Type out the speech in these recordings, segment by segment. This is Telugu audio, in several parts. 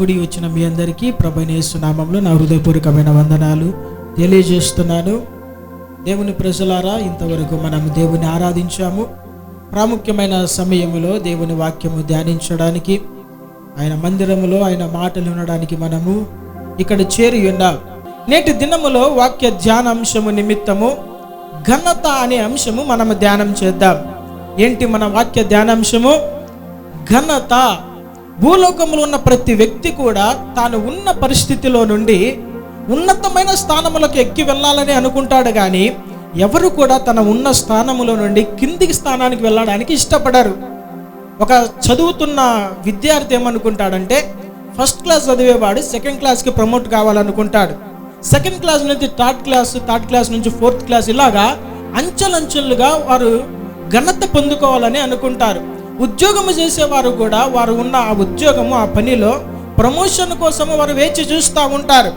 కూడి వచ్చిన మీ అందరికీ ప్రభనేసునామంలో నా హృదయపూర్వకమైన వందనాలు తెలియజేస్తున్నాను. దేవుని ప్రజలారా ఇంతవరకు మనం దేవుని ఆరాధించాము. ప్రాముఖ్యమైన సమయంలో దేవుని వాక్యము ధ్యానించడానికి ఆయన మందిరములో ఆయన మాటలు వినడానికి మనము ఇక్కడ చేరి ఉన్నాం నేటి దినములో వాక్య ధ్యానాంశము నిమిత్తము ఘనత అనే అంశము మనము ధ్యానం చేద్దాం. ఏంటి మన వాక్య ధ్యానాంశము? ఘనత. భూలోకంలో ఉన్న ప్రతి వ్యక్తి కూడా తాను ఉన్న పరిస్థితిలో నుండి ఉన్నతమైన స్థానములకు ఎక్కి వెళ్ళాలని అనుకుంటాడు కానీ ఎవరు కూడా తన ఉన్న స్థానములో నుండి కిందికి స్థానానికి వెళ్ళడానికి ఇష్టపడరు. ఒక చదువుతున్న విద్యార్థి ఏమనుకుంటాడంటే ఫస్ట్ క్లాస్ చదివేవాడు సెకండ్ క్లాస్కి ప్రమోట్ కావాలనుకుంటాడు. సెకండ్ క్లాస్ నుంచి థర్డ్ క్లాస్ థర్డ్ క్లాస్ నుంచి ఫోర్త్ క్లాస్ ఇలాగా అంచెలంచెలుగా వారు ఘనత పొందుకోవాలని అనుకుంటారు. ఉద్యోగము చేసేవారు కూడా వారు ఉన్న ఆ ఉద్యోగము ఆ పనిలో ప్రమోషన్ కోసము వారు వేచి చూస్తూ ఉంటారు.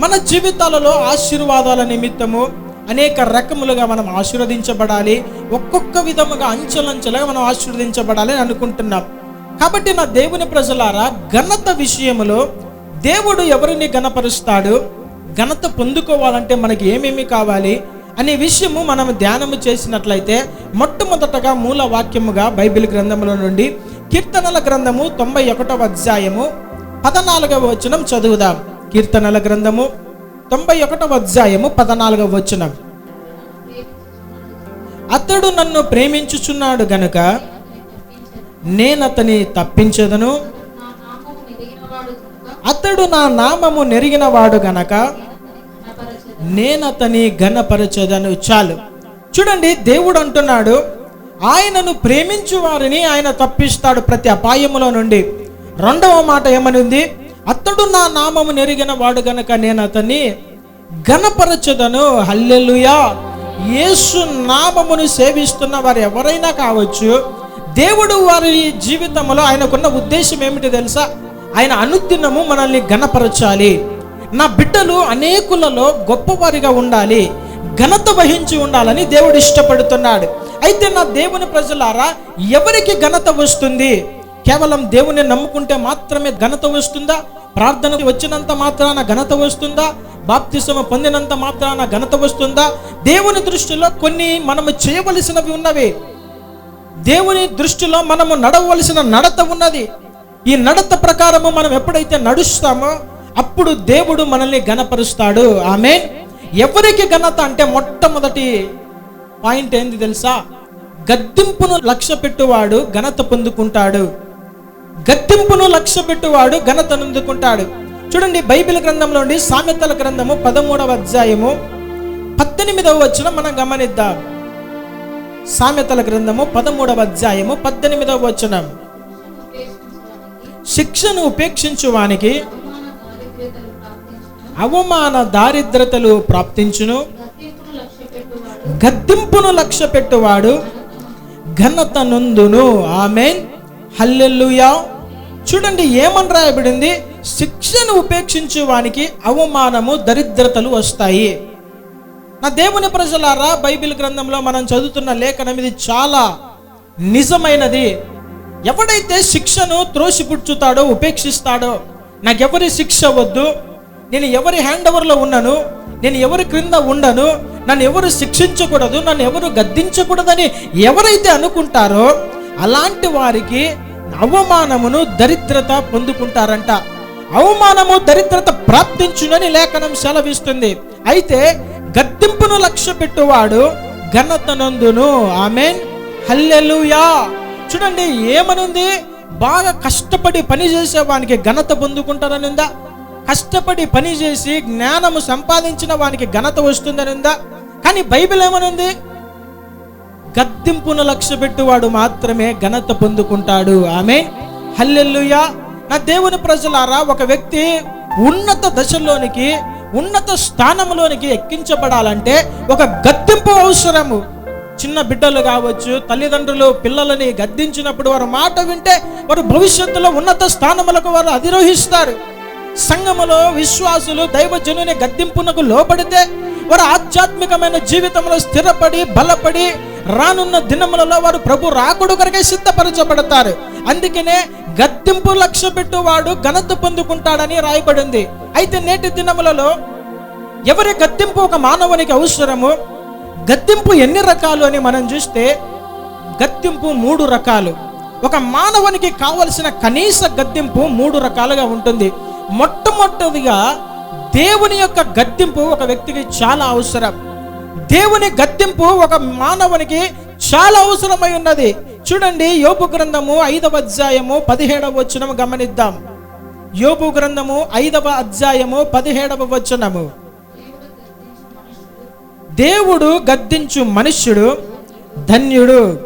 మన జీవితాలలో ఆశీర్వాదాల నిమిత్తము అనేక రకములుగా మనం ఆశీర్వదించబడాలి. ఒక్కొక్క విధముగా అంచెలంచెలుగా మనం ఆశీర్వదించబడాలి అని అనుకుంటున్నాం. కాబట్టి నా దేవుని ప్రజలారా ఘనత విషయంలో దేవుడు ఎవరిని ఘనపరుస్తాడు? ఘనత పొందుకోవాలంటే మనకి ఏమేమి కావాలి? అనే విషయము మనం ధ్యానము చేసినట్లయితే మొట్టమొదటగా మూల వాక్యముగా బైబిల్ గ్రంథములో నుండి కీర్తనల గ్రంథము తొంభై ఒకటవ అధ్యాయము పదనాలుగవ వచనం చదువుదాం. కీర్తనల గ్రంథము తొంభై ఒకటవ అధ్యాయము పదనాలుగవ వచనం. అతడు నన్ను ప్రేమించుచున్నాడు గనుక నేనతని తప్పించదను. అతడు నా నామము నెరిగినవాడు గనక నేనతని ఘనపరచదను చాలు. చూడండి దేవుడు అంటున్నాడు ఆయనను ప్రేమించు వారిని ఆయన తప్పిస్తాడు ప్రతి అపాయములో నుండి. రెండవ మాట ఏమనింది? అతడు నా నామము నెరిగిన వాడు గనక నేను అతన్ని ఘనపరచదను హల్లెలుయా. యేసు నామమును సేవిస్తున్న వారు ఎవరైనా కావచ్చు దేవుడు వారి జీవితంలో ఆయనకున్న ఉద్దేశం ఏమిటి తెలుసా? ఆయన అనుదినము మనల్ని ఘనపరచాలి. నా బిడ్డలు అనేకులలో గొప్పవారిగా ఉండాలి ఘనత వహించి ఉండాలని దేవుడు ఇష్టపడుతున్నాడు. అయితే నా దేవుని ప్రజలారా ఎవరికి ఘనత వస్తుంది? కేవలం దేవుని నమ్ముకుంటే మాత్రమే ఘనత వస్తుందా? ప్రార్థన వచ్చినంత మాత్రాన ఘనత వస్తుందా? బాప్తిసమ పొందినంత మాత్రాన ఘనత వస్తుందా? దేవుని దృష్టిలో కొన్ని మనము చేయవలసినవి ఉన్నవి. దేవుని దృష్టిలో మనము నడవలసిన నడత ఉన్నది. ఈ నడత ప్రకారము మనం ఎప్పుడైతే నడుస్తామో అప్పుడు దేవుడు మనల్ని ఘనపరుస్తాడు. ఆమె ఎవరికి ఘనత అంటే మొట్టమొదటి పాయింట్ ఏంది తెలుసా? గద్దింపును లక్ష్య పెట్టువాడు ఘనత పొందుకుంటాడు. గద్దింపును లక్ష్య పెట్టువాడు ఘనత అందుకుంటాడు చూడండి బైబిల్ గ్రంథంలోని సామెతల గ్రంథము పదమూడవ అధ్యాయము పద్దెనిమిదవ వచ్చిన మనం గమనిద్దాం. సామెతల గ్రంథము పదమూడవ అధ్యాయము పద్దెనిమిదవ వచనం. శిక్షను ఉపేక్షించు వానికి అవమాన దారిద్రతలు ప్రాప్తించును. గద్దింపును లక్ష్య పెట్టువాడు ఘనత నందును. ఆమెన్. హల్లెల్లుయా చూడండి ఏమని రాయబడింది? శిక్షను ఉపేక్షించు వానికి అవమానము దరిద్రతలు వస్తాయి. నా దేవుని ప్రజలారా బైబిల్ గ్రంథంలో మనం చదువుతున్న లేఖనం ఇది చాలా నిజమైనది. ఎవడైతే శిక్షను త్రోసిపుచ్చుతాడో ఉపేక్షిస్తాడో నాకెవరి శిక్ష వద్దు. నేను ఎవరి హ్యాండ్ ఓవర్లో ఉన్నాను? నేను ఎవరి క్రింద ఉండను? నన్ను ఎవరు శిక్షించకూడదు? నన్ను ఎవరు గద్దించకూడదని ఎవరైతే అనుకుంటారో అలాంటి వారికి అవమానమును దరిద్రత పొందుకుంటారంట. అవమానము దరిద్రత ప్రాప్తించునని లేఖనం సెలవిస్తుంది. అయితే గద్దింపును లక్ష్య పెట్టువాడు ఘనతనందును. ఆమె హల్లెలుయా. చూడండి ఏమనుంది? బాగా కష్టపడి పని చేసేవానికి ఘనత పొందుకుంటారని ఉందా కష్టపడి పని చేసి జ్ఞానము సంపాదించిన వానికి ఘనత వస్తుందని ఉందా కానీ బైబిల్ ఏమనుంది? గద్దింపును లక్ష్య పెట్టువాడు మాత్రమే ఘనత పొందుకుంటాడు. ఆమె హల్లెల్లుయా నా దేవుని ప్రజలారా ఒక వ్యక్తి ఉన్నత దశలోనికి ఉన్నత స్థానంలోనికి ఎక్కించబడాలంటే ఒక గద్దింపు అవసరము. చిన్న బిడ్డలు కావచ్చు తల్లిదండ్రులు పిల్లలని గద్దించినప్పుడు వారి మాట వింటే వారు భవిష్యత్తులో ఉన్నత స్థానములకు వారు అధిరోహిస్తారు. సంఘములో విశ్వాసులు దైవజనుని గద్దింపునకు లోబడితే వారు ఆధ్యాత్మికమైన జీవితంలో స్థిరపడి బలపడి రానున్న దినములలో వారు ప్రభు రాకుడు కొరకే సిద్ధపరచబడతారు. అందుకనే గద్దింపు లక్ష్య పెట్టువాడు ఘనత పొందుకుంటాడని రాయబడింది. అయితే నేటి దినములలో ఎవరి గద్దింపు ఒక మానవునికి అవసరము? గద్దింపు ఎన్ని రకాలు అని మనం చూస్తే గద్దింపు మూడు రకాలు. ఒక మానవునికి కావలసిన కనీస గద్దింపు మూడు రకాలుగా ఉంటుంది. మొట్టమొదటిగా దేవుని యొక్క గద్దింపు ఒక వ్యక్తికి చాలా అవసరం. దేవుని గద్దింపు ఒక మానవునికి చాలా అవసరమై ఉన్నది. చూడండి యోపు గ్రంథము ఐదవ అధ్యాయము పదిహేడవ వచనము గమనిద్దాం. యోపు గ్రంథము ఐదవ అధ్యాయము పదిహేడవ వచనము. దేవుడు గద్దించు మనుష్యుడు ధన్యుడు.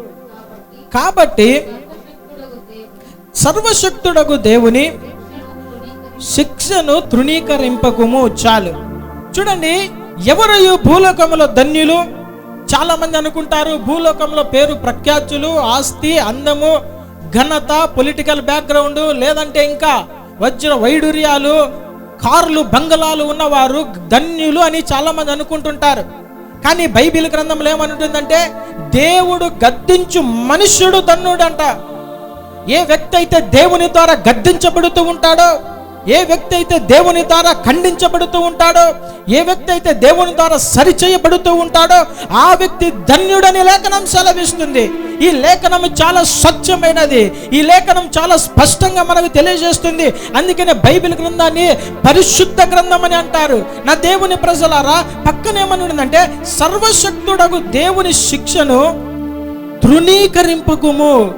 కాబట్టి సర్వశక్తుడకు దేవుని శిక్షను తృణీకరింపకము చాలు. చూడండి ఎవరు భూలోకంలో భూలోకములో ధన్యులు? చాలా మంది అనుకుంటారు భూలోకంలో పేరు ప్రఖ్యాతులు ఆస్తి అందము ఘనత పొలిటికల్ బ్యాక్గ్రౌండ్ లేదంటే ఇంకా వజ్ర వైడూర్యాలు కార్లు బంగళాలు ఉన్నవారు ధన్యులు అని చాలా మంది అనుకుంటుంటారు. కానీ బైబిల్ గ్రంథంలో ఏమనుంటుందంటే దేవుడు గద్దించు మనుష్యుడు ధన్యుడంట. ఏ వ్యక్తి అయితే దేవుని ద్వారా గద్దించబడుతూ ఉంటాడో ఏ వ్యక్తి అయితే దేవుని ద్వారా ఖండించబడుతూ ఉంటాడో ఏ వ్యక్తి అయితే దేవుని ద్వారా సరిచేయబడుతూ ఉంటాడో ఆ వ్యక్తి ధన్యుడని లేఖనం సెలవిస్తుంది. ఈ లేఖనం చాలా స్వచ్ఛమైనది. ఈ లేఖనం చాలా స్పష్టంగా మనకు తెలియజేస్తుంది. అందుకనే బైబిల్ గ్రంథాన్ని పరిశుద్ధ గ్రంథం అని అంటారు. నా దేవుని ప్రజలారా పక్కనేమని ఉందంటే సర్వశక్తుడగు దేవుని శిక్షను తృణీకరింపకుము.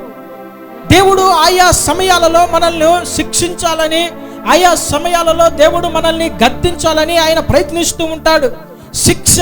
దేవుడు ఆయా సమయాలలో మనల్ని శిక్షించాలని ఆయా సమయాలలో దేవుడు మనల్ని గద్దించాలని ఆయన ప్రయత్నిస్తూ ఉంటాడు. శిక్ష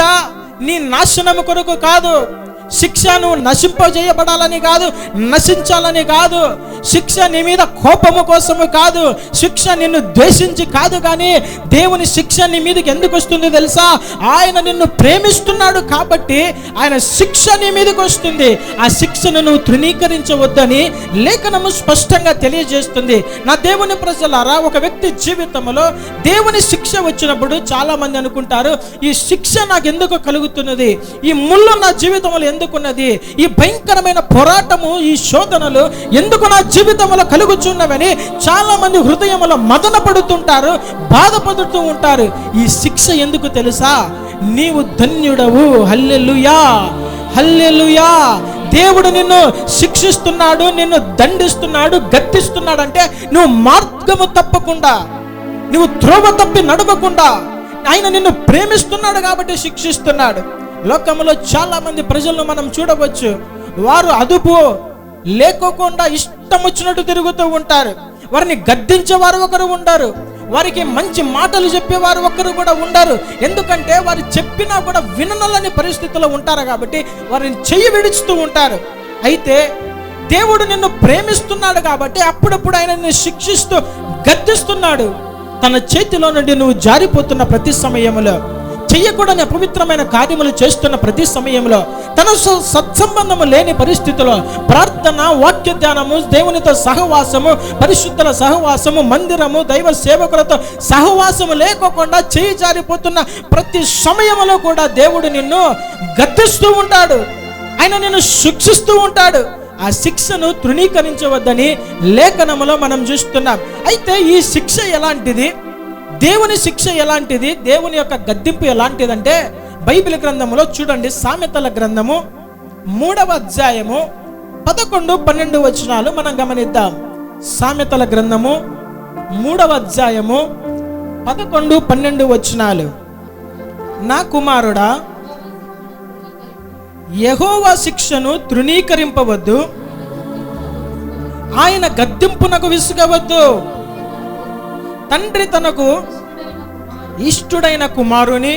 నీ నాశనము కొరకు కాదు. శిక్ష నువ్వు నశింపజేయబడాలని కాదు నశించాలని కాదు. శిక్ష నీ మీద కోపము కోసము కాదు. శిక్ష నిన్ను ద్వేషించి కాదు కానీ దేవుని శిక్ష నీ మీదకి ఎందుకు వస్తుంది తెలుసా? ఆయన నిన్ను ప్రేమిస్తున్నాడు కాబట్టి ఆయన శిక్ష నీ మీదకి వస్తుంది. ఆ శిక్షను నువ్వు తృణీకరించవద్దని లేఖనము స్పష్టంగా తెలియజేస్తుంది. నా దేవుని ప్రజలారా ఒక వ్యక్తి జీవితంలో దేవుని శిక్ష వచ్చినప్పుడు చాలా మంది అనుకుంటారు ఈ శిక్ష నాకు ఎందుకు కలుగుతున్నది? ఈ ముళ్ళు నా జీవితంలో ఎందుకున్నది? ఈ భయంకరమైన పోరాటము ఈ శోధనలు ఎందుకు నా జీవితంలో కలుగుచున్నవని చాలా మంది హృదయంలో మదన పడుతుంటారు బాధపడుతూ ఉంటారు. ఈ శిక్ష ఎందుకు తెలుసా? నీవు ధన్యుడవు. హల్లెలుయా! హల్లెలుయా! దేవుడు నిన్ను శిక్షిస్తున్నాడు నిన్ను దండిస్తున్నాడు గద్దిస్తున్నాడు అంటే నువ్వు మార్గము తప్పకుండా నువ్వు త్రోవ తప్పి నడవకుండా ఆయన నిన్ను ప్రేమిస్తున్నాడు కాబట్టి శిక్షిస్తున్నాడు. లోకంలో చాలా మంది ప్రజలను మనం చూడవచ్చు. వారు అదుపు లేకోకుండా ఇష్టం వచ్చినట్టు తిరుగుతూ ఉంటారు. వారిని గద్దించేవారు ఒకరు ఉండరు. వారికి మంచి మాటలు చెప్పేవారు ఒక్కరు కూడా ఉండరు. ఎందుకంటే వారు చెప్పినా కూడా విననలని పరిస్థితుల్లో ఉంటారు కాబట్టి వారిని చెయ్యి విడుచుతూ ఉంటారు. అయితే దేవుడు నిన్ను ప్రేమిస్తున్నాడు కాబట్టి అప్పుడప్పుడు ఆయన నిన్ను శిక్షిస్తూ గద్దిస్తున్నాడు. తన చేతిలో నుండి నువ్వు జారిపోతున్న ప్రతి సమయంలో చేయకూడని అపవిత్రమైన కార్యములు చేస్తున్న ప్రతి సమయంలో తన స- సత్సంబంధము లేని పరిస్థితిలో ప్రార్థన వాక్య ధ్యానము దేవునితో సహవాసము పరిశుద్ధుల సహవాసము మందిరము దైవ సేవకులతో సహవాసము లేకోకుండా చేయి జారిపోతున్న ప్రతి సమయంలో కూడా దేవుడు నిన్ను గద్దిస్తూ ఉంటాడు. ఆయన నిన్ను శిక్షిస్తూ ఉంటాడు. ఆ శిక్షను తృణీకరించవద్దని లేఖనములో మనం చూస్తున్నాం. అయితే ఈ శిక్ష ఎలాంటిది? దేవుని శిక్ష ఎలాంటిది? దేవుని యొక్క గద్దింపు ఎలాంటిదంటే బైబిల్ గ్రంథములో చూడండి సామెతల గ్రంథము మూడవ అధ్యాయము పదకొండు పన్నెండు వచనాలు మనం గమనిద్దాం. సామెతల గ్రంథము మూడవ అధ్యాయము పదకొండు పన్నెండు వచనాలు. నా కుమారుడా యహోవా శిక్షను తృణీకరింపవద్దు. ఆయన గద్దింపునకు విసుగవద్దు. తండ్రి తనకు ఇష్టుడైన కుమారుని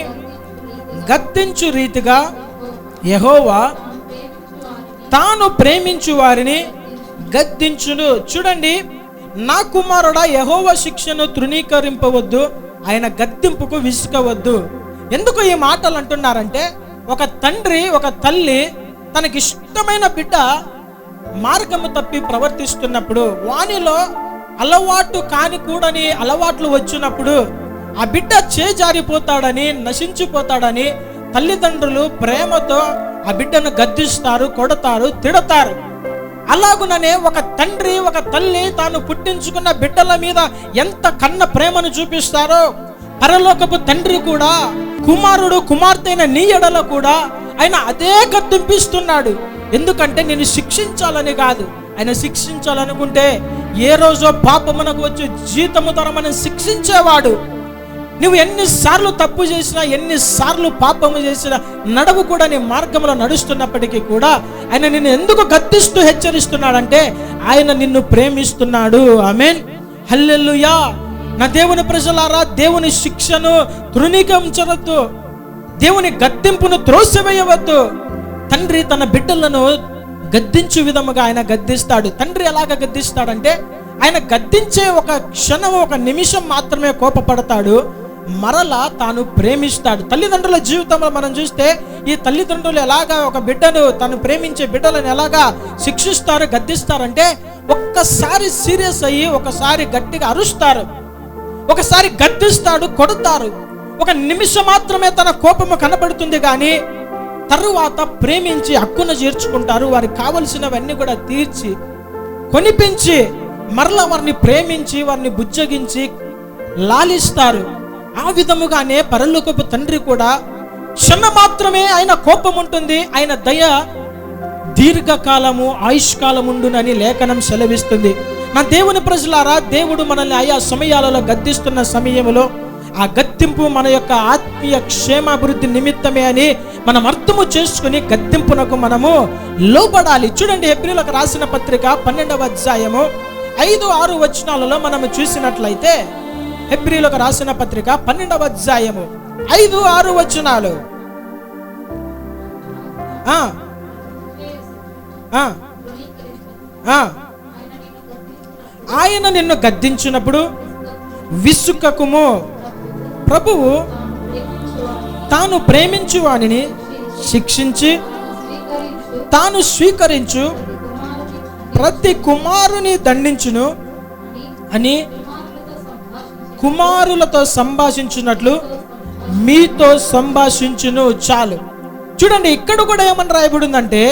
గద్దించు రీతిగా యహోవా తాను ప్రేమించు వారిని గద్దించును. చూడండి నా కుమారుడా యహోవ శిక్షను తృణీకరింపవద్దు ఆయన గద్దింపుకు విసుకవద్దు. ఎందుకు ఈ మాటలు అంటున్నారంటే ఒక తండ్రి ఒక తల్లి తనకి ఇష్టమైన బిడ్డ మార్గము తప్పి ప్రవర్తిస్తున్నప్పుడు వానిలో అలవాటు కాని కూడని అలవాట్లు వచ్చినప్పుడు ఆ బిడ్డ చేజారిపోతాడని నశించిపోతాడని తల్లిదండ్రులు ప్రేమతో ఆ బిడ్డను గద్దిస్తారు కొడతారు తిడతారు. అలాగుననే ఒక తండ్రి ఒక తల్లి తాను పుట్టించుకున్న బిడ్డల మీద ఎంత కన్న ప్రేమను చూపిస్తారో పరలోకపు తండ్రి కూడా కుమారుడు కుమార్తె అయిన నీ ఎడలో కూడా ఆయన అదే గద్దెంపిస్తున్నాడు ఎందుకంటే నేను శిక్షించాలని కాదు. ఆయన శిక్షించాలనుకుంటే ఏ రోజో పాపమునకు వచ్చి జీతము తరమని శిక్షించేవాడు. నువ్వు ఎన్నిసార్లు తప్పు చేసినా ఎన్నిసార్లు పాపము చేసినా నడవు కూడా నీ మార్గంలో నడుస్తున్నప్పటికీ కూడా ఆయన నిన్ను ఎందుకు గద్దిస్తూ హెచ్చరిస్తున్నాడంటే ఆయన నిన్ను ప్రేమిస్తున్నాడు. ఆమెన్. హల్లెల్లుయా నా దేవుని ప్రజలారా దేవుని శిక్షను తృణీకరించవద్దు దేవుని గద్దింపును త్రోసివేయవద్దు. తండ్రి తన బిడ్డలను గద్దించు విధముగా ఆయన గద్దిస్తాడు. తండ్రి ఎలాగ గద్దిస్తాడంటే ఆయన గద్దించే ఒక క్షణం ఒక నిమిషం మాత్రమే కోపపడతాడు. మరలా తాను ప్రేమిస్తాడు. తల్లిదండ్రుల జీవితంలో మనం చూస్తే ఈ తల్లిదండ్రులు ఎలాగా ఒక బిడ్డను తను ప్రేమించే బిడ్డలను ఎలాగా శిక్షిస్తారు గద్దిస్తారంటే ఒక్కసారి సీరియస్ అయ్యి ఒకసారి గట్టిగా అరుస్తారు. ఒకసారి గద్దిస్తాడు కొడతారు. ఒక నిమిషం మాత్రమే తన కోపము కనబడుతుంది కానీ తరువాత ప్రేమించి హక్కును చేర్చుకుంటారు. వారికి కావలసినవన్నీ కూడా తీర్చి కొనిపించి మరలా వారిని ప్రేమించి వారిని బుజ్జగించి లాలిస్తారు. ఆ విధముగానే పరలోకపు తండ్రి కూడా క్షణ మాత్రమే ఆయన కోపం ఉంటుంది. ఆయన దయ దీర్ఘకాలము ఆయుష్కాలముండునని లేఖనం సెలవిస్తుంది. నా దేవుని ప్రజలారా దేవుడు మనల్ని ఆయా సమయాలలో గద్దిస్తున్న సమయంలో ఆ గత్తింపు మన యొక్క ఆత్మీయ క్షేమాభివృద్ధి నిమిత్తమే అని మనం అర్థము చేసుకుని గత్తింపునకు మనము లోబడాలి. చూడండి ఏప్రిల్కి రాసిన పత్రిక పన్నెండవ అధ్యాయము ఐదు ఆరు వచనాలలో మనము చూసినట్లయితే ఏప్రిల్కి రాసిన పత్రిక పన్నెండవ అధ్యాయము ఐదు ఆరు వచనాలు. ఆయన నిన్ను గద్దించినప్పుడు విసుకకుము. ప్రభువు తాను ప్రేమించు వానిని శిక్షించి తాను స్వీకరించు ప్రతి కుమారుని దండించును అని కుమారులతో సంభాషించినట్లు మీతో సంభాషించును చాలు. చూడండి ఇక్కడ కూడా ఏమని రాయబడిందంటే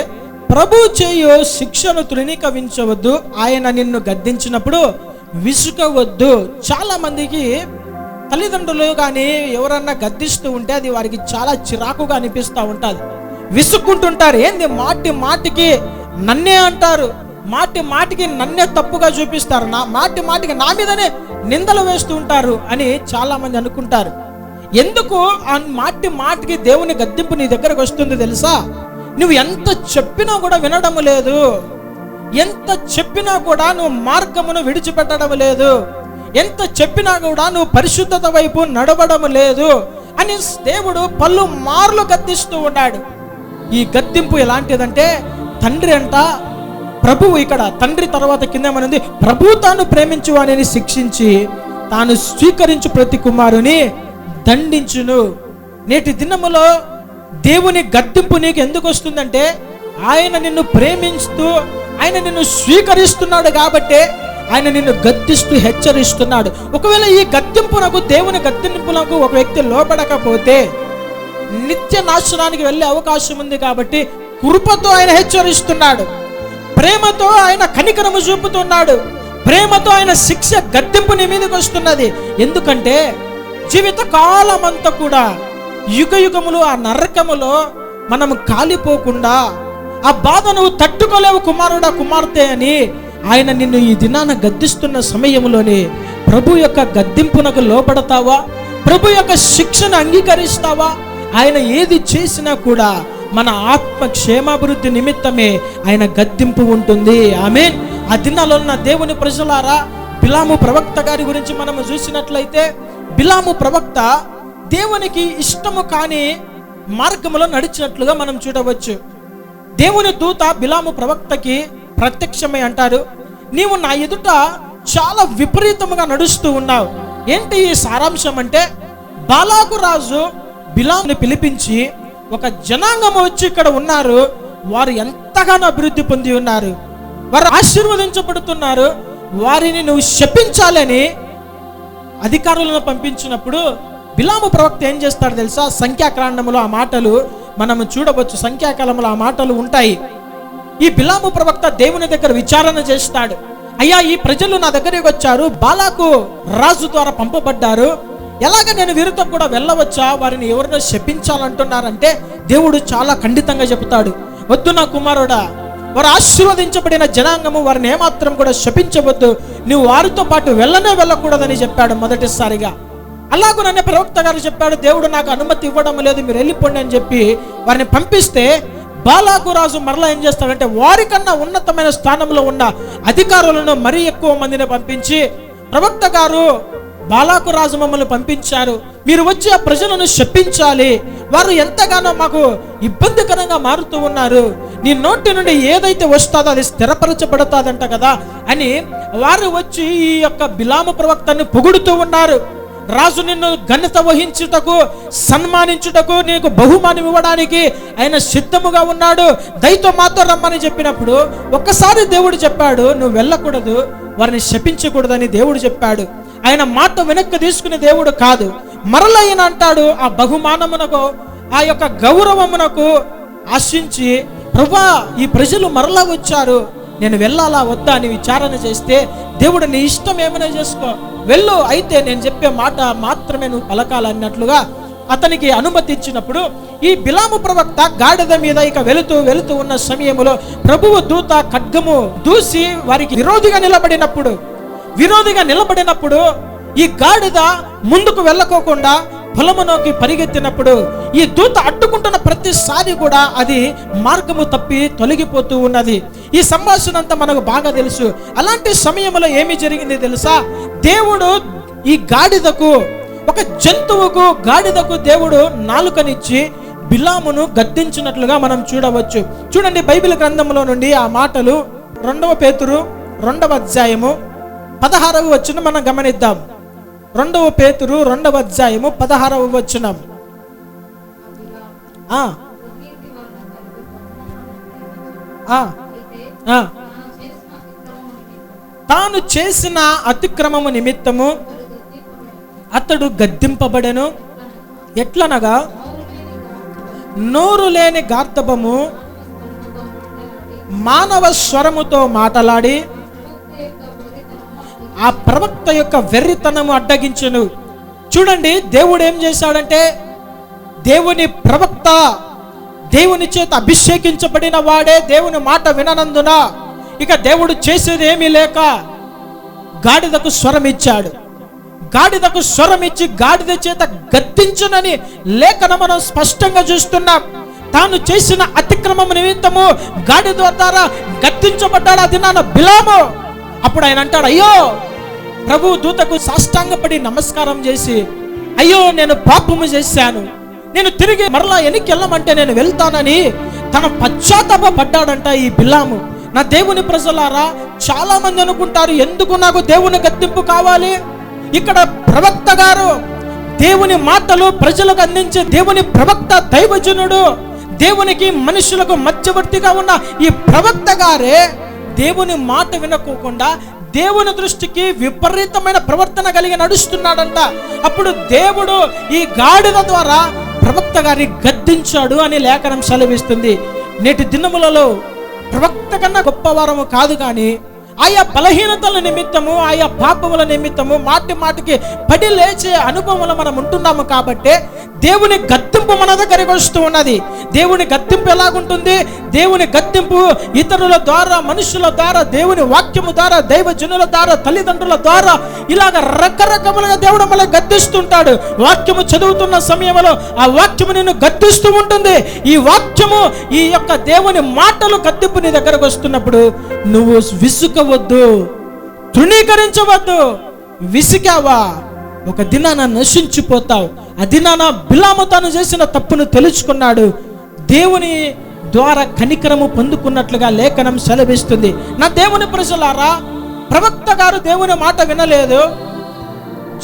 ప్రభు చేయు శిక్షను తృణీకరించవద్దు ఆయన నిన్ను గద్దించినప్పుడు విసుకవద్దు. చాలా మందికి తల్లిదండ్రులు కానీ ఎవరన్నా గద్దిస్తూ ఉంటే అది వారికి చాలా చిరాకుగా అనిపిస్తూ ఉంటుంది. విసుక్కుంటుంటారు. ఏంది? మాటి మాటికి నన్నే అంటారు. మాటి మాటికి నన్నే తప్పుగా చూపిస్తారు. నా మాటి మాటికి నా మీదనే నిందలు వేస్తూ ఉంటారు అని చాలామంది అనుకుంటారు. ఎందుకు ఆ మాటి మాటికి దేవుని గద్దింపు నీ దగ్గరకు వస్తుంది తెలుసా? నువ్వు ఎంత చెప్పినా కూడా వినడం లేదు. ఎంత చెప్పినా కూడా నువ్వు మార్గమును విడిచిపెట్టడం లేదు. ఎంత చెప్పినా కూడా నువ్వు పరిశుద్ధత వైపు నడవడం లేదు అని దేవుడు పలు మార్లు గద్దిస్తూ ఉన్నాడు. ఈ గద్దింపు ఎలాంటిదంటే తండ్రి అంట ప్రభువు ఇక్కడ తండ్రి తర్వాత కింద ఏమనుంది ప్రభు తాను ప్రేమించు అని శిక్షించి తాను స్వీకరించు ప్రతి కుమారుని దండించును. నేటి దినములో దేవుని గద్దింపు నీకు ఎందుకు వస్తుందంటే ఆయన నిన్ను ప్రేమిస్తూ ఆయన నిన్ను స్వీకరిస్తున్నాడు కాబట్టే ఆయన నిన్ను గద్దిస్తూ హెచ్చరిస్తున్నాడు. ఒకవేళ ఈ గద్దింపునకు దేవుని గద్దెంపునకు ఒక వ్యక్తి లోపడకపోతే నిత్య నాశనానికి వెళ్ళే అవకాశం ఉంది కాబట్టి కృపతో ఆయన హెచ్చరిస్తున్నాడు. ప్రేమతో ఆయన కనికరము చూపుతున్నాడు. ప్రేమతో ఆయన శిక్ష గద్దెంపు నీ మీదకి వస్తున్నది. ఎందుకంటే జీవిత కాలమంతా కూడా యుగ యుగములు ఆ నరకములో మనం కాలిపోకుండా ఆ బాధ నువ్వు తట్టుకోలేవు కుమారుడా కుమార్తె అని ఆయన నిన్ను ఈ దినాన గద్దిస్తున్న సమయంలోనే ప్రభు యొక్క గద్దింపునకు లోపడతావా ప్రభు యొక్క శిక్షను అంగీకరిస్తావా? ఆయన ఏది చేసినా కూడా మన ఆత్మ క్షేమాభివృద్ధి నిమిత్తమే ఆయన గద్దింపు ఉంటుంది. ఆమె ఆ దినాలో ఉన్న దేవుని ప్రజలారా బిలాము ప్రవక్త గారి గురించి మనము చూసినట్లయితే బిలాము ప్రవక్త దేవునికి ఇష్టము కాని మార్గములో నడిచినట్లుగా మనం చూడవచ్చు. దేవుని దూత బిలాము ప్రవక్తకి ప్రత్యక్షమై అంటారు. నీవు నా ఎదుట చాలా విపరీతముగా నడుస్తూ ఉన్నావు. ఏంటి ఈ సారాంశం అంటే బాలాకు రాజు బిలాంని పిలిపించి ఒక జనాంగం వచ్చి ఇక్కడ ఉన్నారు. వారు ఎంతగానో అభివృద్ధి పొంది ఉన్నారు. వారు ఆశీర్వదించబడుతున్నారు. వారిని నువ్వు శపించాలని అధికారులను పంపించినప్పుడు బిలాము ప్రవక్త ఏం చేస్తాడు తెలుసా? సంఖ్యాకాండములో ఆ మాటలు మనము చూడవచ్చు. సంఖ్యాకాలంలో ఆ మాటలు ఉంటాయి. ఈ బిలాము ప్రవక్త దేవుని దగ్గర విచారణ చేస్తాడు. అయ్యా ఈ ప్రజలు నా దగ్గరికి వచ్చారు బాలాకు రాజు ద్వారా పంపబడ్డారు. ఎలాగ నేను వీరితో కూడా వెళ్ళవచ్చా? వారిని ఎవరినో శపించాలంటున్నారంటే దేవుడు చాలా ఖండితంగా చెబుతాడు. వద్దు నా కుమారుడా వారు ఆశీర్వదించబడిన జనాంగము వారిని ఏమాత్రం కూడా శపించవద్దు. నువ్వు వారితో పాటు వెళ్ళనే వెళ్ళకూడదని చెప్పాడు మొదటిసారిగా. అలాగూ నన్ను ప్రవక్త గారు చెప్పాడు దేవుడు నాకు అనుమతి ఇవ్వడం లేదు మీరు వెళ్ళిపోండి అని చెప్పి వారిని పంపిస్తే బాలాకు రాజు మరలా ఏం చేస్తాడంటే వారికన్నా ఉన్నతమైన స్థానంలో ఉన్న అధికారులను మరీ ఎక్కువ మందిని పంపించి ప్రవక్త గారు బాలాకు రాజు మమ్మల్ని పంపించారు. మీరు వచ్చి ఆ ప్రజలను శప్పించాలి వారు ఎంతగానో మాకు ఇబ్బందికరంగా మారుతూ ఉన్నారు. నీ నోటి నుండి ఏదైతే వస్తుందో అది స్థిరపరచబడతాదంట కదా అని వారు వచ్చి ఈ యొక్క బిలాము ప్రవక్తని పొగుడుతూ ఉన్నారు. రాజు నిన్ను ఘనత వహించుటకు సన్మానించుటకు నీకు బహుమానం ఇవ్వడానికి ఆయన సిద్ధముగా ఉన్నాడు. దయతో మాతో రమ్మని చెప్పినప్పుడు ఒక్కసారి దేవుడు చెప్పాడు నువ్వు వెళ్ళకూడదు వారిని శపించకూడదని దేవుడు చెప్పాడు. ఆయన మాట వెనక్కి తీసుకునే దేవుడు కాదు. మరల ఆయన అంటాడు ఆ బహుమానమునకు ఆ యొక్క గౌరవమునకు ఆశించి ప్రభా ఈ ప్రజలు మరలా వచ్చారు. నేను వెళ్ళాలా వద్దా అని విచారణ చేస్తే దేవుడు నీ ఇష్టం ఏమైనా చేసుకో. వెళ్ళు అయితే నేను చెప్పే మాట మాత్రమే నువ్వు పలకాలన్నట్లుగా అతనికి అనుమతి ఇచ్చినప్పుడు ఈ బిలాము ప్రవక్త గాడిద మీద ఇక వెళుతూ వెళుతూ ఉన్న సమయంలో ప్రభువు దూత ఖడ్గము దూసి వారికి విరోధిగా నిలబడినప్పుడు విరోధిగా నిలబడినప్పుడు ఈ గాడిద ముందుకు వెళ్ళకోకుండా పొలములోకి పరిగెత్తినప్పుడు ఈ దూత అడ్డుకుంటున్న ప్రతిసారి కూడా అది మార్గము తప్పి తొలగిపోతూ ఉన్నది. ఈ సంభాషణ అంతా మనకు బాగా తెలుసు. అలాంటి సమయంలో ఏమి జరిగింది తెలుసా? దేవుడు ఈ గాడిదకు ఒక జంతువుకు గాడిదకు దేవుడు నాలుకనిచ్చి బిలామును గద్దించినట్లుగా మనం చూడవచ్చు. చూడండి బైబిల్ గ్రంథంలో నుండి ఆ మాటలు రెండవ పేతురు రెండవ అధ్యాయము పదహారవ వచ్చిన మనం గమనిద్దాం. రెండవ పేతురు రెండవ అధ్యాయము పదహారవ వచనం. తాను చేసిన అతిక్రమము నిమిత్తము అతడు గద్దింపబడెను. ఎట్లనగా? నోరు లేని గార్ధబము మానవ స్వరముతో మాటలాడి ఆ ప్రవక్త యొక్క వెర్రితనము అడ్డగించును. చూడండి దేవుడు ఏం చేశాడంటే దేవుని ప్రవక్త దేవుని చేత అభిషేకించబడిన వాడే దేవుని మాట విననందున ఇక దేవుడు చేసేది ఏమీ లేక గాడిదకు స్వరం ఇచ్చాడు. గాడిదకు స్వరం ఇచ్చి గాడిద చేత గద్దించునని లేఖన మనం స్పష్టంగా చూస్తున్నాం తాను చేసిన అతిక్రమం నిమిత్తము గాడిద ద్వారా గద్దించబడ్డాడు అది నాన్న బిలాము. అప్పుడు ఆయన అంటాడు అయ్యో ప్రభు దూతకు సాష్టాంగపడి నమస్కారం చేసి అయ్యో నేను పాపము చేశాను. నేను తిరిగి మరలా వెనక్కి వెళ్ళమంటే నేను వెళ్తానని తన పశ్చాత్తాప పడ్డాడంట ఈ బిల్లాము. నా దేవుని ప్రజలారా చాలా మంది అనుకుంటారు ఎందుకు నాకు దేవుని గద్దింపు కావాలి? ఇక్కడ ప్రవక్త గారు దేవుని మాటలు ప్రజలకు అందించే దేవుని ప్రవక్త దైవజనుడు దేవునికి మనుషులకు మధ్యవర్తిగా ఉన్న ఈ ప్రవక్త గారే దేవుని మాట వినకోకుండా దేవుని దృష్టికి విపరీతమైన ప్రవర్తన కలిగి నడుస్తున్నాడంట. అప్పుడు దేవుడు ఈ గాడిద ద్వారా ప్రవక్త గారిని గద్దించాడు అని లేఖనం సెలవిస్తుంది. నేటి దినములలో ప్రవక్త కన్నా గొప్పవారము కాదు కానీ ఆయా బలహీనతల నిమిత్తము ఆయా పాపముల నిమిత్తము మాటి మాటికి పడి లేచే అనుభవంలో మనం ఉంటున్నాము కాబట్టి దేవుని గద్దింపు మన దగ్గరికి వస్తూ ఉన్నది. దేవుని గద్దింపు ఎలాగుంటుంది? దేవుని గద్దింపు ఇతరుల ద్వారా మనుషుల ద్వారా దేవుని వాక్యము ద్వారా దైవజనుల ద్వారా తల్లిదండ్రుల ద్వారా ఇలాగ రకరకములుగా దేవుడు మనల్ని గద్దిస్తుంటాడు. వాక్యము చదువుతున్న సమయంలో ఆ వాక్యము నిన్ను గద్దిస్తూ ఉంటుంది. ఈ వాక్యము ఈ యొక్క దేవుని మాటలు గద్దింపు నీ దగ్గరకు వస్తున్నప్పుడు నువ్వు విసుకవద్దు తృణీకరించవద్దు విసికావా ఒక దినాన నశించిపోతావు. ఆ దినాన బిలాము తాను చేసిన తప్పును తెలుసుకున్నాడు. దేవుని ద్వారా కనికరము పొందుకున్నట్లుగా లేఖనం సెలవిస్తుంది. నా దేవుని ప్రజలారా ప్రవక్త గారు దేవుని మాట వినలేదు.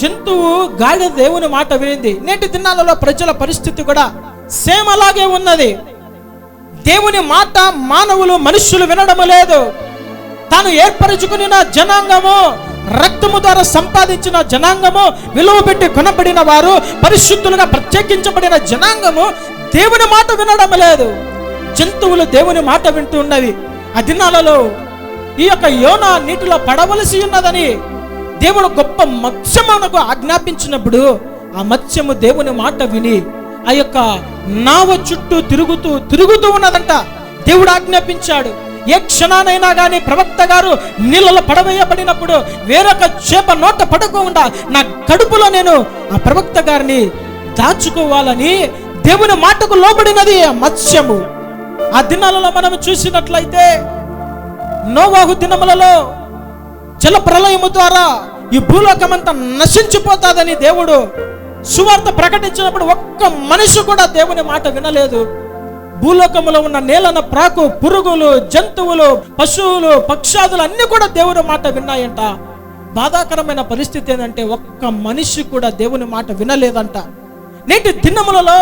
జంతువు గాడి దేవుని మాట వినింది. నేటి దినాలలో ప్రజల పరిస్థితి కూడా సేమ్ అలాగే ఉన్నది. దేవుని మాట మానవులు మనుషులు వినడము లేదు. తాను ఏర్పరచుకుని జనాంగము రక్తము ద్వారా సంపాదించిన జనాంగము విలువ పెట్టి కొనబడిన వారు పరిశుద్ధులుగా ప్రత్యేకించబడిన జనాంగము దేవుని మాట వినడం లేదు. జంతువులు దేవుని మాట వింటూ ఉన్నవి. ఆ దినాలలో ఈ యొక్క యోన నీటిలో పడవలసి ఉన్నదని దేవుడు గొప్ప మత్స్యమునకు ఆజ్ఞాపించినప్పుడు ఆ మత్స్యము దేవుని మాట విని ఆ యొక్క నావ చుట్టూ తిరుగుతూ తిరుగుతూ ఉన్నదంట. దేవుడు ఆజ్ఞాపించాడు. ఏ క్షణానైనా కానీ ప్రవక్త గారు నీళ్ళలో పడవేయబడినప్పుడు వేరొక చేప నోట పడకుండా నా కడుపులో నేను ఆ ప్రవక్త గారిని దాచుకోవాలని దేవుని మాటకు లోబడినది మత్స్యము. ఆ దినాలలో మనం చూసినట్లయితే నోవాహు దినములలో జల ప్రళయము ద్వారా ఈ భూలోకమంతా నశించిపోతాదని దేవుడు సువార్త ప్రకటించినప్పుడు ఒక్క మనిషి కూడా దేవుని మాట వినలేదు. భూలోకములో ఉన్న నేలన ప్రాకు పురుగులు జంతువులు పశువులు పక్షాదులు అన్ని కూడా దేవుని మాట విన్నాయంట. బాధాకరమైన పరిస్థితి ఏంటంటే ఒక్క మనిషి కూడా దేవుని మాట వినలేదంట. నేటి దినములలో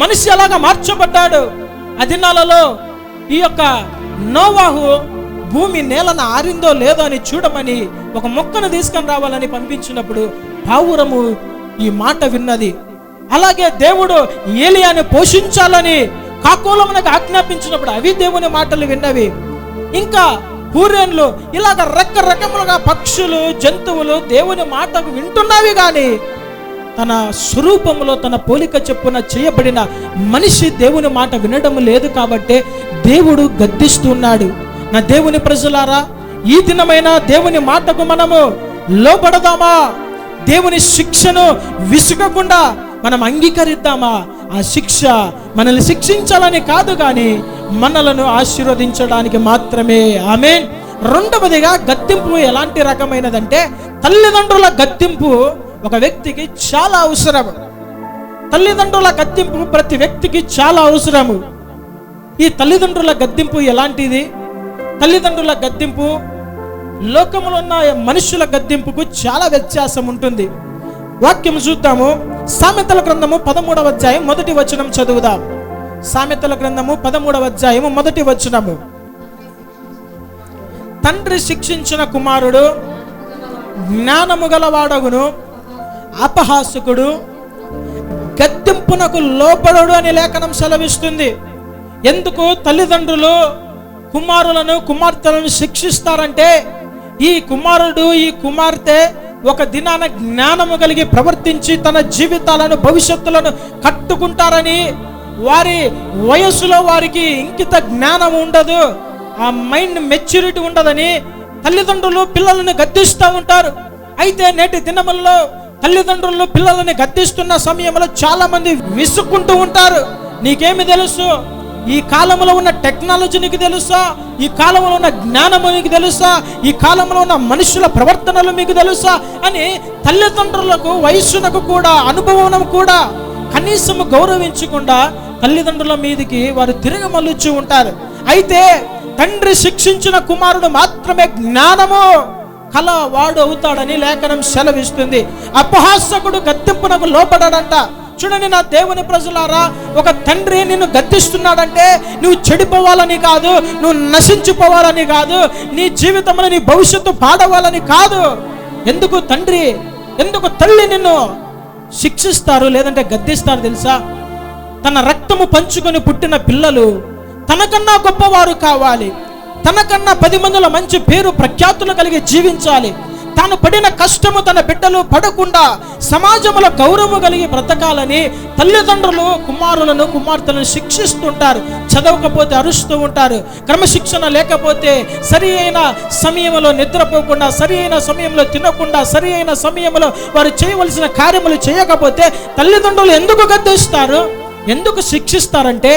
మనిషి ఎలాగా మార్చబడ్డాడు? ఆ దినాలలో ఈ యొక్క నోవాహు భూమి నేలను ఆరిందో లేదో అని చూడమని ఒక మొక్కను తీసుకొని రావాలని పంపించినప్పుడు పావురము ఈ మాట విన్నది. అలాగే దేవుడు ఏలియాని పోషించాలని కాకోలమునకు ఆజ్ఞాపించినప్పుడు అవి దేవుని మాటలు విన్నవి. ఇంకా పూరేన్లు ఇలాగ రకరకములుగా పక్షులు జంతువులు దేవుని మాటకు వింటున్నవి కానీ తన స్వరూపములో తన పోలిక చెప్పున చేయబడిన మనిషి దేవుని మాట వినడం లేదు కాబట్టే దేవుడు గద్దిస్తున్నాడు. నా దేవుని ప్రజలారా ఈ దినమైన దేవుని మాటకు మనము లోపడదామా దేవుని శిక్షను విసుగకుండా మనం అంగీకరిద్దామా? ఆ శిక్ష మనల్ని శిక్షించాలని కాదు కానీ మనలను ఆశీర్వదించడానికి మాత్రమే. ఆమె రెండవదిగా గద్దింపు ఎలాంటి రకమైనదంటే తల్లిదండ్రుల గద్దింపు ఒక వ్యక్తికి చాలా అవసరం తల్లిదండ్రుల గద్దెంపు ప్రతి వ్యక్తికి చాలా అవసరము. ఈ తల్లిదండ్రుల గద్దింపు ఎలాంటిది? తల్లిదండ్రుల గద్దింపు లోకములో ఉన్న మనుషుల గద్దింపుకు చాలా వ్యత్యాసం ఉంటుంది వాక్యం చూద్దాము. సామెతల గ్రంథము పదమూడవ అధ్యాయం మొదటి వచనం చదువుదాం. సామెతల గ్రంథము పదమూడవ అధ్యాయము మొదటి వచనము. తండ్రి శిక్షించిన కుమారుడు జ్ఞానము గలవాడగును అపహాసుకుడు గద్దెంపునకు లోపడడు అని లేఖనం సెలవిస్తుంది. ఎందుకు? తల్లిదండ్రులు కుమారులను కుమార్తెలను శిక్షిస్తారంటే ఈ కుమారుడు ఈ కుమార్తె ఒక దినాన జ్ఞానము కలిగి ప్రవర్తించి తన జీవితాలను భవిష్యత్తులను కట్టుకుంటారని వారి వయస్సులో వారికి ఇంకిత జ్ఞానం ఉండదు. ఆ మైండ్ మెచ్యూరిటీ ఉండదని తల్లిదండ్రులు పిల్లలను గద్దిస్తూ ఉంటారు. అయితే నేటి దినముల్లో తల్లిదండ్రులు పిల్లలని గద్దిస్తున్న సమయంలో చాలా మంది విసుక్కుంటూ ఉంటారు. నీకేమి తెలుసు? ఈ కాలంలో ఉన్న టెక్నాలజీ నీకు తెలుసా? ఈ కాలంలో ఉన్న జ్ఞానము నీకు తెలుసా? ఈ కాలంలో ఉన్న మనుషుల ప్రవర్తనలు మీకు తెలుసా? అని తల్లిదండ్రులకు వయస్సునకు కూడా అనుభవం కూడా కనీసం గౌరవించకుండా తల్లిదండ్రుల మీదకి వారు తిరిగి మళ్ళుచూ ఉంటారు. అయితే తండ్రి శిక్షించిన కుమారుడు మాత్రమే జ్ఞానము కల వాడు అవుతాడని లేఖనం సెలవిస్తుంది. అపహాసకుడు గద్దెంపునకు లోపడాడంట చూడండి నా దేవుని ప్రజలారా ఒక తండ్రి నిన్ను గద్దిస్తున్నాడంటే నువ్వు చెడిపోవాలని కాదు నువ్వు నశించిపోవాలని కాదు నీ జీవితంలో నీ భవిష్యత్తు పాడవాలని కాదు. ఎందుకు తండ్రి ఎందుకు తల్లి నిన్ను శిక్షిస్తారు లేదంటే గద్దిస్తారు తెలుసా? తన రక్తము పంచుకొని పుట్టిన పిల్లలు తనకన్నా గొప్పవారు కావాలి. తనకన్నా పది మందిలో మంచి పేరు ప్రఖ్యాతులు కలిగి జీవించాలి. తాను పడిన కష్టము తన బిడ్డలు పడకుండా సమాజంలో గౌరవం కలిగి బ్రతకాలని తల్లిదండ్రులు కుమారులను కుమార్తెలను శిక్షిస్తుంటారు. చదవకపోతే అరుస్తూ ఉంటారు. క్రమశిక్షణ లేకపోతే సరి అయిన సమయంలో నిద్రపోకుండా సరి అయిన సమయంలో తినకుండా సరి అయిన సమయంలో వారు చేయవలసిన కార్యములు చేయకపోతే తల్లిదండ్రులు ఎందుకు గద్దిస్తారు? ఎందుకు శిక్షిస్తారంటే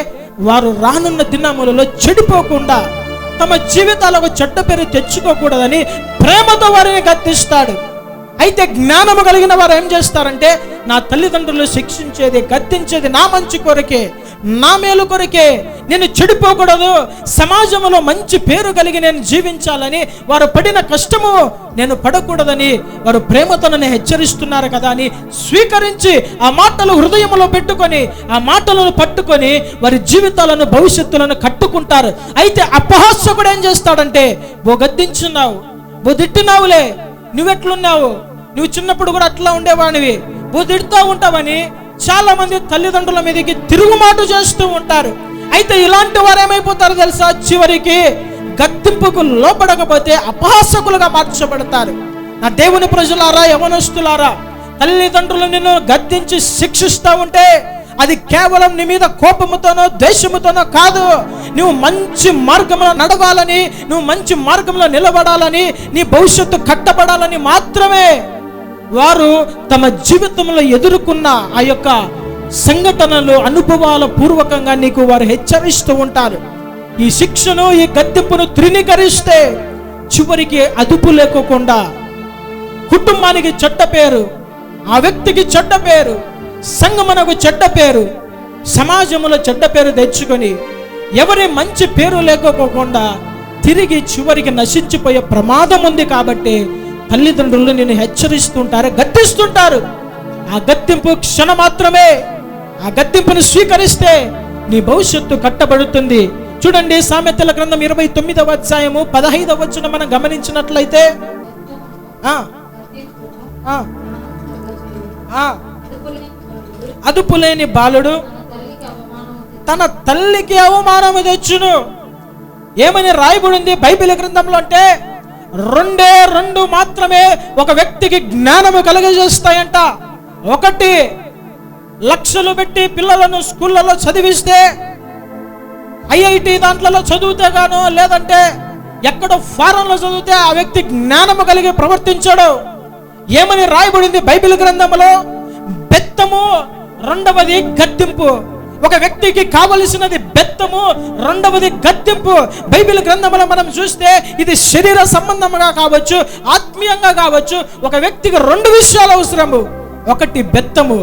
వారు రానున్న దినములలో చెడిపోకుండా తమ జీవితాలకు చెడ్డ పేరు తెచ్చుకోకూడదని ప్రేమతో వారిని గద్దిస్తాడు. అయితే జ్ఞానము కలిగిన వారు ఏం చేస్తారంటే నా తల్లిదండ్రులు శిక్షించేది గద్దించేది నా మంచి కొరకే నా మేలు కొరకే నేను చెడిపోకూడదు సమాజంలో మంచి పేరు కలిగి నేను జీవించాలని వారు పడిన కష్టము నేను పడకూడదని వారు ప్రేమతో నన్ను హెచ్చరిస్తున్నారు కదా అని స్వీకరించి ఆ మాటలు హృదయంలో పెట్టుకొని ఆ మాటలను పట్టుకొని వారి జీవితాలను భవిష్యత్తులను కట్టుకుంటారు. అయితే అపహాస్యకుడు ఏం చేస్తాడంటే ఓ గద్దించున్నావు ఓ తిట్టినావులే నువ్వెట్లున్నావు? నువ్వు చిన్నప్పుడు కూడా అట్లా ఉండేవాడివి. ఓ తిడుతూ ఉంటావని చాలా మంది తల్లిదండ్రుల మీదకి తిరుగుమాటు చేస్తూ ఉంటారు. అయితే ఇలాంటి వారు ఏమైపోతారు తెలుసా? చివరికి గద్దింపుకు లోపడకపోతే అపహాసకులుగా మార్చబడతారు. నా దేవుని ప్రజలారా యవనస్తులారా తల్లిదండ్రులు నిన్ను గద్దించి శిక్షిస్తూ ఉంటే అది కేవలం నీ మీద కోపముతోనో ద్వేషముతోనో కాదు. నువ్వు మంచి మార్గంలో నడవాలని నువ్వు మంచి మార్గంలో నిలబడాలని నీ భవిష్యత్తు కట్టబడాలని మాత్రమే వారు తమ జీవితంలో ఎదుర్కొన్న ఆ యొక్క సంఘటనలు అనుభవాల పూర్వకంగా నీకు వారు హెచ్చరిస్తూ ఉంటారు. ఈ శిక్షను ఈ గద్దెంపును తృణీకరిస్తే చివరికి అదుపు లేకోకుండా కుటుంబానికి చెడ్డ పేరు ఆ వ్యక్తికి చెడ్డ పేరు సంఘమునకు చెడ్డ పేరు సమాజంలో చెడ్డ పేరు తెచ్చుకొని ఎవరి మంచి పేరు లేకపోకుండా తిరిగి చివరికి నశించిపోయే ప్రమాదం ఉంది కాబట్టి తల్లిదండ్రులు నిన్ను హెచ్చరిస్తుంటారు గద్దిస్తుంటారు. ఆ గద్దింపు క్షణ మాత్రమే. ఆ గద్దింపును స్వీకరిస్తే నీ భవిష్యత్తు కట్టబడుతుంది. చూడండి సామెతల గ్రంథం ఇరవై తొమ్మిదవ అధ్యాయము పదహైదవ వచ్చిన మనం గమనించినట్లయితే అదుపులేని అదుపు లేని బాలుడు తన తల్లికి అవమానము తెచ్చును. ఏమని రాయబడింది బైబిల్ గ్రంథంలో అంటే రెండే రెండు మాత్రమే ఒక వ్యక్తికి జ్ఞానము కలుగజేస్తాయంట. ఒకటి లక్షలు పెట్టి పిల్లలను స్కూళ్ళలో చదివిస్తే ఐఐటి దాంట్లలో చదివితే గాను లేదంటే ఎక్కడో ఫారెన్లో చదివితే ఆ వ్యక్తి జ్ఞానము కలిగి ప్రవర్తించాడు. ఏమని రాయబడింది బైబిల్ గ్రంథంలో? బెత్తము రెండవది గద్దింపు. ఒక వ్యక్తికి కావలసినది బెత్తము రెండవది గద్దెంపు. బైబిల్ గ్రంథంలో మనం చూస్తే ఇది శరీర సంబంధంగా కావచ్చు ఆత్మీయంగా కావచ్చు ఒక వ్యక్తికి రెండు విషయాలు అవసరము. ఒకటి బెత్తము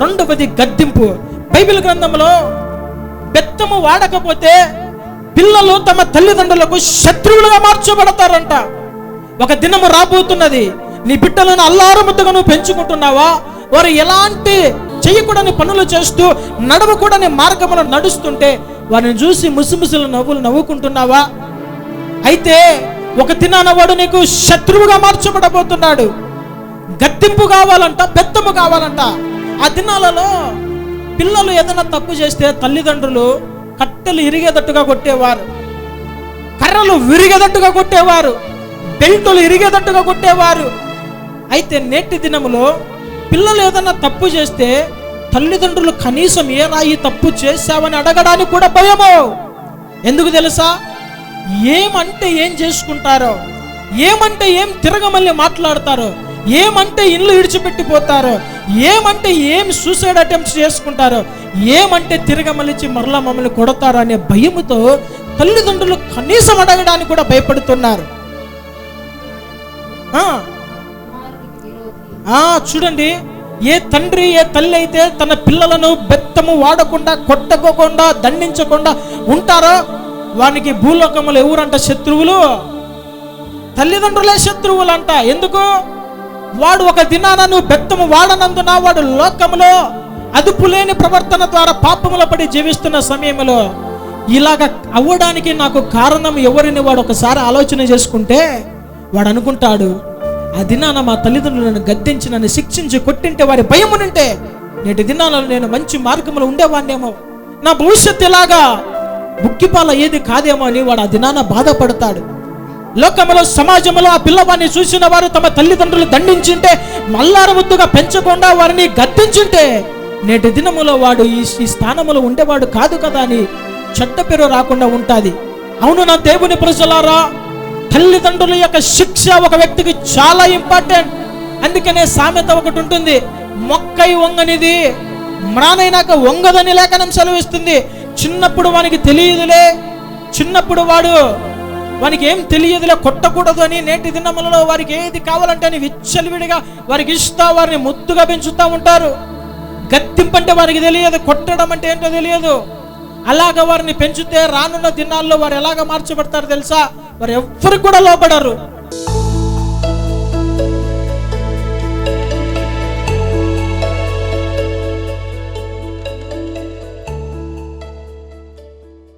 రెండవది గద్దెంపు. బైబిల్ గ్రంథంలో బెత్తము వాడకపోతే పిల్లలు తమ తల్లిదండ్రులకు శత్రువులుగా మార్చబడతారంట. ఒక దినము రాబోతున్నది నీ బిడ్డలను అల్లారముద్దుగా నువ్వు పెంచుకుంటున్నావా? వారు ఎలాంటి చేయకూడని పనులు చేస్తూ నడవకూడని మార్గంలో నడుస్తుంటే వారిని చూసి ముసిముసులు నవ్వులు నవ్వుకుంటున్నావా? అయితే ఒక దినాన వాడు నీకు శత్రువుగా మార్చబడబోతున్నాడు. గట్టింపు కావాలంట పెత్తము కావాలంట. ఆ దినాలలో పిల్లలు ఏదైనా తప్పు చేస్తే తల్లిదండ్రులు కట్టెలు ఇరిగేటట్టుగా కొట్టేవారు. కర్రలు విరిగేటట్టుగా కొట్టేవారు. బెల్టులు ఇరిగేటట్టుగా కొట్టేవారు. అయితే నేటి దినములో పిల్లలు ఏదైనా తప్పు చేస్తే తల్లిదండ్రులు కనీసం ఏ రాయి తప్పు చేశావని అడగడానికి కూడా భయము. ఎందుకు తెలుసా? ఏమంటే ఏం చేసుకుంటారో ఏమంటే ఏం తిరగమల్లి మాట్లాడతారో ఏమంటే ఇల్లు ఇడిచిపెట్టిపోతారో ఏమంటే ఏం సూసైడ్ అటెంప్ట్స్ చేసుకుంటారో ఏమంటే తిరగమలిచి మరలా మమ్మల్ని కొడతారో అనే భయముతో తల్లిదండ్రులు కనీసం అడగడానికి కూడా భయపడుతున్నారు. చూడండి. ఏ తండ్రి ఏ తల్లి అయితే తన పిల్లలను బెత్తము వాడకుండా కొట్టకోకుండా దండించకుండా ఉంటారో వానికి భూలోకములు ఎవరంట శత్రువులు? తల్లిదండ్రులే శత్రువులు అంట ఎందుకు? వాడు ఒక దినాన నువ్వు బెత్తము వాడనందున వాడు లోకములో అదుపు లేని ప్రవర్తన ద్వారా పాపముల పడి జీవిస్తున్న సమయంలో ఇలాగ అవ్వడానికి నాకు కారణం ఎవరిని వాడు ఒకసారి ఆలోచన చేసుకుంటే వాడు అనుకుంటాడు ఆ దినాన మా తల్లిదండ్రులను గద్దించి నన్ను శిక్షించి కొట్టింటే వారి భయమునుంటే నేటి దినాలలో నేను మంచి మార్గంలో ఉండేవాడినేమో. నా భవిష్యత్తు ఇలాగా ముక్కిపాల ఏది కాదేమో అని వాడు ఆ దినాన బాధపడతాడు. లోకములో సమాజంలో ఆ పిల్లవాడిని చూసిన వారు తమ తల్లిదండ్రులు దండించింటే మల్లారముద్దుగా పెంచకుండా వారిని గద్దించుంటే నేటి దినములో వాడు ఈ ఈ స్థానములో ఉండేవాడు కాదు కదా అని చెడ్డ పేరు రాకుండా ఉంటుంది. అవును నా దేవుని ప్రజలారా తల్లిదండ్రుల యొక్క శిక్ష ఒక వ్యక్తికి చాలా ఇంపార్టెంట్. అందుకనే సామెత ఒకటి ఉంటుంది మొక్కై వంగనిది మ్రానైనాక వంగదని లేఖనం సెలవిస్తుంది. చిన్నప్పుడు వానికి తెలియదులే చిన్నప్పుడు వాడు వానికి ఏం తెలియదులే కొట్టకూడదు అని నేటి దినములలో వారికి ఏది కావాలంటే అని విచ్చలివిడిగా వారికి ఇస్తా వారిని ముద్దుగా పెంచుతూ ఉంటారు. గత్తింపంటే వారికి తెలియదు కొట్టడం అంటే ఏంటో తెలియదు. అలాగ వారిని పెంచితే రానున్న దినాల్లో వారు ఎలాగ మార్చబడతారు తెలుసా? వారు ఎవ్వరు కూడా లోపడరు